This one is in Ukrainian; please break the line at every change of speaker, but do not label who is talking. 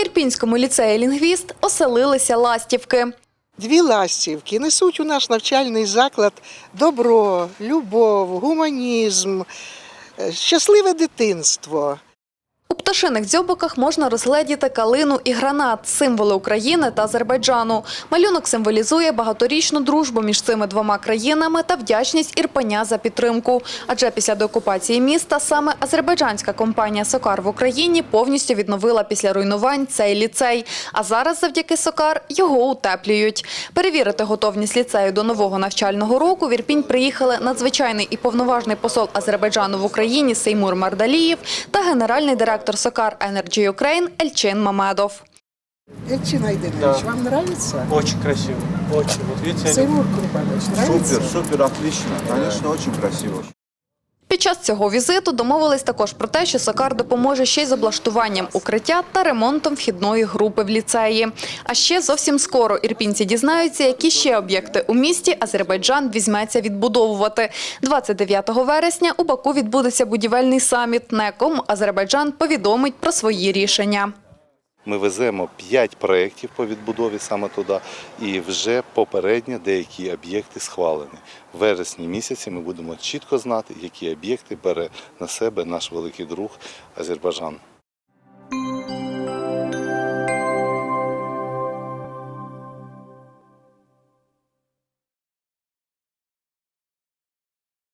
Ірпінському ліцеї лінгвіст оселилися ластівки.
Дві ластівки несуть у наш навчальний заклад добро, любов, гуманізм, е, щасливе дитинство.
Пташиних дзьобиках можна розгледіти калину і гранат – символи України та Азербайджану. Малюнок символізує багаторічну дружбу між цими двома країнами та вдячність Ірпеня за підтримку. Адже після деокупації міста саме азербайджанська компанія «Сокар» в Україні повністю відновила після руйнувань цей ліцей. А зараз завдяки «Сокар» його утеплюють. Перевірити готовність ліцею до нового навчального року в Ірпінь приїхали надзвичайний і повноважний посол Азербайджану в Україні Сеймур Мардалієв та генеральний директор «Сокар Energy Ukraine Ельчин Мамедов.
Ельчин Айденович, вам нравится?
Очень красиво. Очень. Вот видите,
Сеймур Курбанович, нравится?
Супер, супер, отлично. Конечно, очень красиво.
Під час цього візиту домовились також про те, що Сокар допоможе ще й з облаштуванням укриття та ремонтом вхідної групи в ліцеї. А ще зовсім скоро ірпінці дізнаються, які ще об'єкти у місті Азербайджан візьметься відбудовувати. 29 вересня у Баку відбудеться будівельний саміт, на якому Азербайджан повідомить про свої рішення.
Ми веземо 5 проєктів по відбудові саме туди, і вже попередньо деякі об'єкти схвалені. В вересні місяці ми будемо чітко знати, які об'єкти бере на себе наш великий друг Азербайджан.